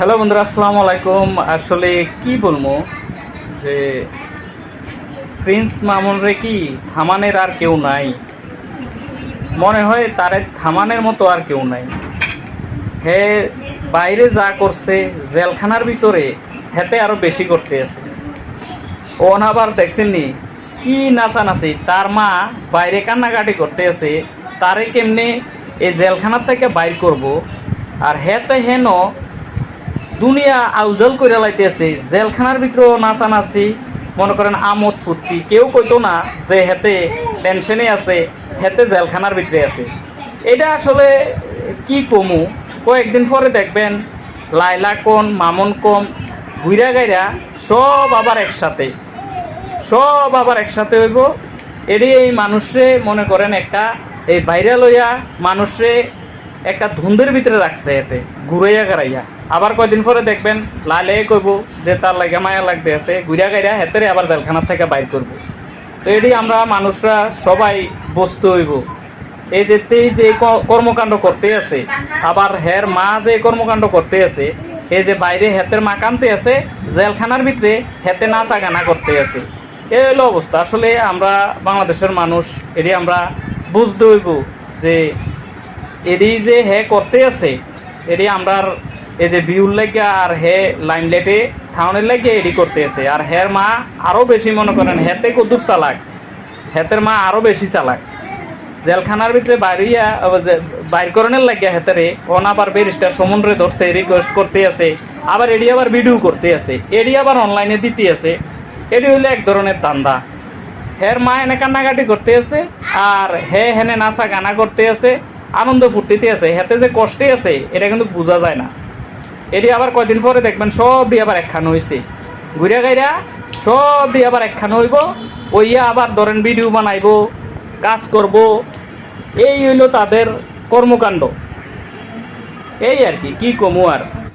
Hello বন্ধুরা, আসসালামু আলাইকুম। আসলে কি বলব, যে প্রিন্স মামুন রে কি, থামানের আর কেউ নাই। মনে হয় তারে থামানের মতো আর কেউ নাই। হে, বাইরে যা করছে, জেলখানার ভিতরে হেতে আরও বেশি করতে আছে। ও না আবার দেখছেননি, কি নাচানাচি, তার মা বাইরে কান্নাকাটি করতে আছে, তারে কেমনে এই জেলখানার থেকে বাইর করব? আর হেতে হেন দুনিয়া আউজল করে লাইতেছে, জেলখানার ভিতরেও নাচানাচি, মনে করেন আমোদ ফুর্তি। কেউ কইতো না যে হেতে টেনশনে আছে, হেতে জেলখানার ভিতরে আছে। এটা আসলে কি কমু? কয়েকদিন পরে দেখবেন লাইলা কোন, মামুন কম ঘুরা গাইরা সব আবার একসাথে। সব আবার একসাথে হইব। এটি এই মানুষে মনে করেন একটা, এই বাইরে লইয়া মানুষে একটা ধুন্দের ভিতরে রাখছে এতে, ঘুরাইয়া গাড়াইয়া। আবার কয়দিন পরে দেখবেন লালে কইব যে তার লাগে মায়া লাগতে আছে, ঘুরিয়া গাইরা হেতেরে আবার জেলখানার থেকে বাইর করব। তো এটি আমরা মানুষরা সবাই বস্তু হইব। এই যে তেই যে কর্মকাণ্ড করতে আছে, আবার হের মা যে কর্মকাণ্ড করতে আছে, এই যে বাইরে হেতের মা কানতে আছে, জেলখানার ভিতরে হেতে নাচা গানা করতে আছে। এই হলো অবস্থা। আসলে আমরা বাংলাদেশের মানুষ, এটি আমরা বুঝতে হইব যে এটি যে হে করতে আছে, এটি আমরা এই যে বিউর লাগিয়া আর হে লাইন লেটে থাউনের লাগিয়ে এটি করতে আছে। আর হের মা আরও বেশি মনে করেন হেতে কদ্দুর চালাক। হেতের মা আরও বেশি চালাক। জেলখানার ভিতরে বাইরিয়া বাইর করণের লাগিয়া হেতারে ওন আবার বেরিস্টার সমুদ্রে ধরছে রিকোয়েস্ট করতে আছে। আবার এডি আবার ভিডিও করতে আছে। এডি আবার অনলাইনে দিতে আছে। এডি হইলে এক ধরনের দান্দা হের মা এনে কান্নাকাটি করতে আছে, আর হে হেনে নাচা গানা করতে আছে, আনন্দ ফুর্তিতে আছে। হেতে যে কষ্টে আছে, এটা কিন্তু বোঝা যায় না। এটি আবার কয়দিন পরে দেখবেন সব দিয়ে আবার একখান হয়েছে ঘুরে গাইরা সব দিয়ে আবার একখান হইব ওইয়া আবার ধরেন ভিডিও বানাইব, কাজ করব। এই হইল তাদের কর্মকাণ্ড। এই আর কি কি কমু আর?